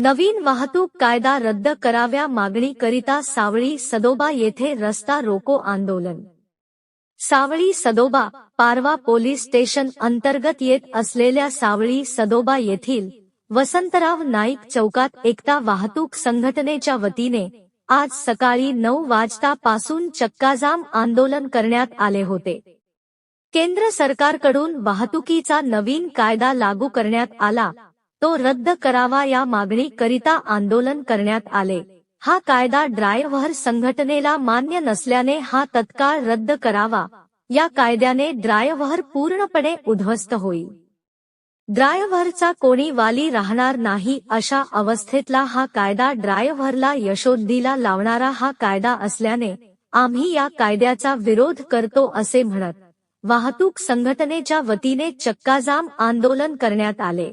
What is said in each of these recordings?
नवीन वाहतूक कायदा रद्द कराव्या मागणीकरिता सावळी सदोबा येथे रस्ता रोको आंदोलन. सावळी सदोबा पारवा पोलीस स्टेशन अंतर्गत येत असलेल्या सावळी सदोबा येथील वसंतराव नाईक चौकात एकता वाहतूक संघटनेच्या वतीने आज सकाळी नऊ वाजतापासून चक्काजाम आंदोलन करण्यात आले होते. केंद्र सरकारकडून वाहतुकीचा नवीन कायदा लागू करण्यात आला. तो रद्द करावा या मागणी करिता आंदोलन करण्यात आले. हा कायदा ड्रायव्हर संघटनेला मान्य नसल्याने हा तत्काळ रद्द करावा. या कायद्याने ड्रायव्हर पूर्णपणे उद्ध्वस्त होईल. ड्रायव्हरचा कोणी वाली राहणार नाही अशा अवस्थेतला हा कायदा ड्रायव्हरला यशोद्धीला लावणारा हा कायदा असल्याने आम्ही या कायद्याचा विरोध करतो असे म्हणत वाहतूक संघटनेच्या वतीने चक्काजाम आंदोलन करण्यात आले.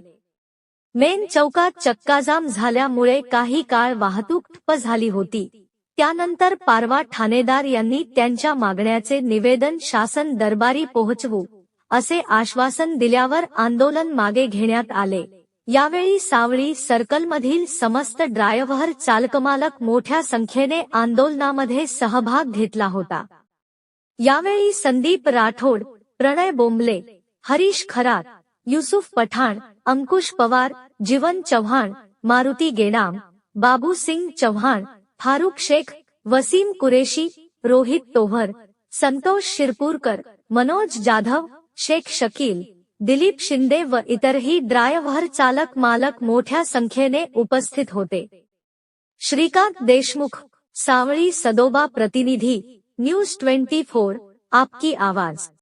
मेन चौकात चक्काजाम झाल्यामुळे काही काळ वाहतूक ठप्प झाली होती. त्यानंतर पारवा ठाणेदार यांनी त्यांच्या मागण्याचे निवेदन शासन दरबारी पोहोचवू असे आश्वासन दिल्यावर आंदोलन मागे घेण्यात आले. यावेळी सावळी सर्कलमधील समस्त ड्रायव्हर चालकमालक मोठ्या संख्येने आंदोलनामध्ये सहभाग घेतला होता. यावेळी संदीप राठोड प्रणय बोंबले हरीश खरात युसुफ पठान अंकुश पवार, जीवन चौहान, मारुति गेडाम बाबू सिंह चौहान, फारूक शेख, वसीम कुरेशी, रोहित तोहर, संतोष शिरपूरकर, मनोज जाधव, शेख शकील, दिलीप शिंदे व इतरही ड्रायव्हर चालक मालक मोठ्या संख्येने उपस्थित होते. श्रीकांत देशमुख, सावळी सदोबा प्रतिनिधी, न्यूज़ ट्वेंटी फोर, आपकी आवाज़.